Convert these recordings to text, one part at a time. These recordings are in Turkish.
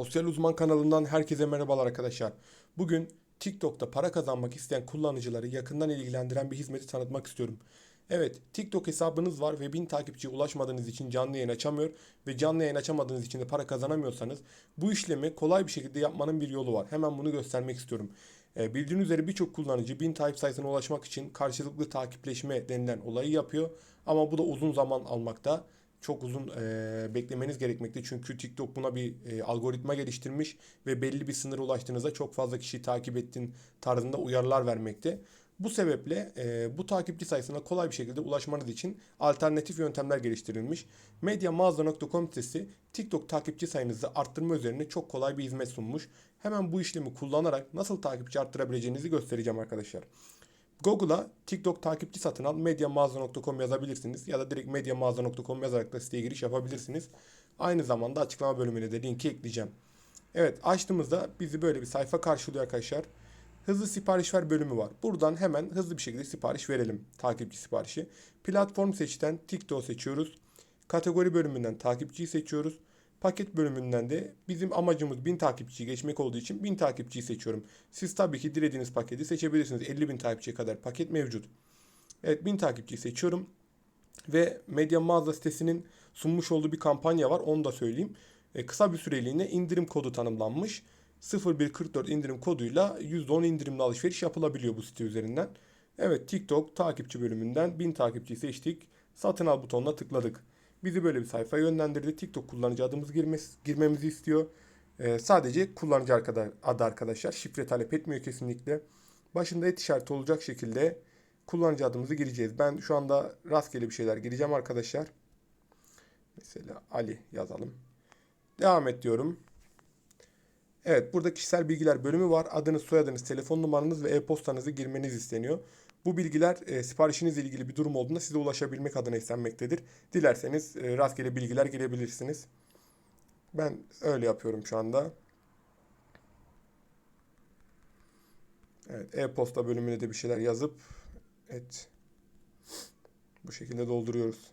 Sosyal Uzman kanalından herkese merhabalar arkadaşlar. Bugün TikTok'ta para kazanmak isteyen kullanıcıları yakından ilgilendiren bir hizmeti tanıtmak istiyorum. Evet, TikTok hesabınız var ve 1000 takipçiye ulaşmadığınız için canlı yayın açamıyor ve canlı yayın açamadığınız için de para kazanamıyorsanız bu işlemi kolay bir şekilde yapmanın bir yolu var. Hemen bunu göstermek istiyorum. E, bildiğiniz üzere birçok kullanıcı 1000 takip sayısına ulaşmak için karşılıklı takipleşme denilen olayı yapıyor. Ama bu da uzun zaman almakta çok uzun e, beklemeniz gerekmekte. Çünkü TikTok buna bir e, algoritma geliştirmiş ve belli bir sınıra ulaştığınızda çok fazla kişiyi takip ettiğin tarzında uyarılar vermekte. Bu sebeple e, bu takipçi sayısına kolay bir şekilde ulaşmanız için alternatif yöntemler geliştirilmiş. Mediamağaza.com sitesi TikTok takipçi sayınızı arttırma üzerine çok kolay bir hizmet sunmuş. Hemen bu işlemi kullanarak nasıl takipçi arttırabileceğinizi göstereceğim arkadaşlar. Google'a TikTok takipçi satın al mediamağaza.com yazabilirsiniz ya da direkt mediamağaza.com yazarak da siteye giriş yapabilirsiniz. Aynı zamanda açıklama bölümüne de linki ekleyeceğim. Evet açtığımızda bizi böyle bir sayfa karşılıyor arkadaşlar. Hızlı sipariş ver bölümü var. Buradan hemen hızlı bir şekilde sipariş verelim. Takipçi siparişi. Platform seçten TikTok seçiyoruz. Kategori bölümünden takipçiyi seçiyoruz. Paket bölümünden de bizim amacımız 1000 takipçiyi geçmek olduğu için 1000 takipçiyi seçiyorum. Siz tabii ki dilediğiniz paketi seçebilirsiniz. 50 bin takipçiye kadar paket mevcut. Evet 1000 takipçiyi seçiyorum. Ve Medya Mağaza sitesinin sunmuş olduğu bir kampanya var. Onu da söyleyeyim. E, kısa bir süreliğine indirim kodu tanımlanmış. 0144 indirim koduyla %10 indirimli alışveriş yapılabiliyor bu site üzerinden. Evet TikTok takipçi bölümünden 1000 takipçiyi seçtik. Satın al butonuna tıkladık. Bizi böyle bir sayfaya yönlendirdi. TikTok kullanıcı adımızı girmesi, girmemizi istiyor. Ee, sadece kullanıcı adı arkadaşlar. Şifre talep etmiyor kesinlikle. Başında et işareti olacak şekilde kullanıcı adımızı gireceğiz. Ben şu anda rastgele bir şeyler gireceğim arkadaşlar. Mesela Ali yazalım. Devam et diyorum. Evet burada kişisel bilgiler bölümü var. Adınız, soyadınız, telefon numaranız ve e-postanızı girmeniz isteniyor. Bu bilgiler e, siparişinizle ilgili bir durum olduğunda size ulaşabilmek adına istenmektedir. Dilerseniz e, rastgele bilgiler girebilirsiniz. Ben öyle yapıyorum şu anda. Evet, e-posta bölümüne de bir şeyler yazıp evet bu şekilde dolduruyoruz.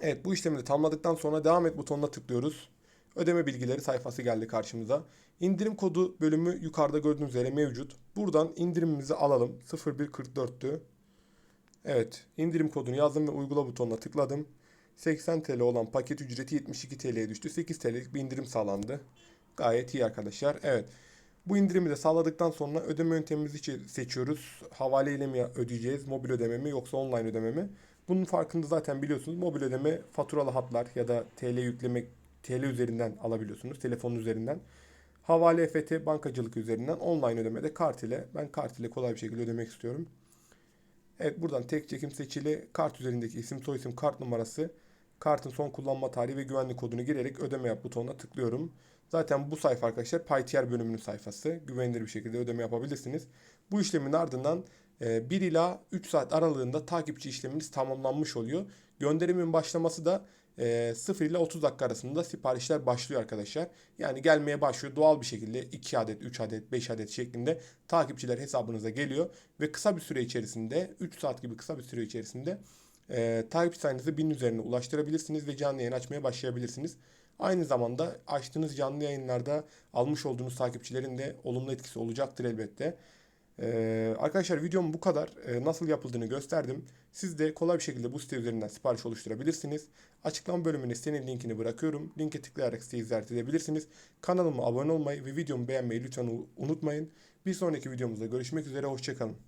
Evet, bu işlemi de tamamladıktan sonra devam et butonuna tıklıyoruz. Ödeme bilgileri sayfası geldi karşımıza. İndirim kodu bölümü yukarıda gördüğünüz üzere mevcut. Buradan indirimimizi alalım. 0144'tü. Evet, indirim kodunu yazdım ve uygula butonuna tıkladım. 80 TL olan paket ücreti 72 TL'ye düştü. 8 TL'lik bir indirim sağlandı. Gayet iyi arkadaşlar. Evet. Bu indirimi de sağladıktan sonra ödeme yöntemimizi seçiyoruz. Havale ile mi ödeyeceğiz? Mobil ödeme mi yoksa online ödeme mi? Bunun farkında zaten biliyorsunuz. Mobil ödeme faturalı hatlar ya da TL yüklemek TL üzerinden alabiliyorsunuz. Telefonun üzerinden. Havale EFT bankacılık üzerinden online ödemede kart ile ben kart ile kolay bir şekilde ödemek istiyorum. Evet buradan tek çekim seçili kart üzerindeki isim soyisim kart numarası kartın son kullanma tarihi ve güvenlik kodunu girerek ödeme yap butonuna tıklıyorum. Zaten bu sayfa arkadaşlar PayTR bölümünün sayfası. Güvenilir bir şekilde ödeme yapabilirsiniz. Bu işlemin ardından 1 ila 3 saat aralığında takipçi işleminiz tamamlanmış oluyor. Gönderimin başlaması da 0 ile 30 dakika arasında siparişler başlıyor arkadaşlar. Yani gelmeye başlıyor doğal bir şekilde 2 adet, 3 adet, 5 adet şeklinde takipçiler hesabınıza geliyor. Ve kısa bir süre içerisinde 3 saat gibi kısa bir süre içerisinde e, takipçi sayınızı 1000 üzerine ulaştırabilirsiniz ve canlı yayın açmaya başlayabilirsiniz. Aynı zamanda açtığınız canlı yayınlarda almış olduğunuz takipçilerin de olumlu etkisi olacaktır elbette. Ee, arkadaşlar videom bu kadar. Ee, nasıl yapıldığını gösterdim. Siz de kolay bir şekilde bu site üzerinden sipariş oluşturabilirsiniz. Açıklama bölümüne sitenin linkini bırakıyorum. Linke tıklayarak siteyi ziyaret edebilirsiniz. Kanalıma abone olmayı ve videomu beğenmeyi lütfen unutmayın. Bir sonraki videomuzda görüşmek üzere. Hoşçakalın.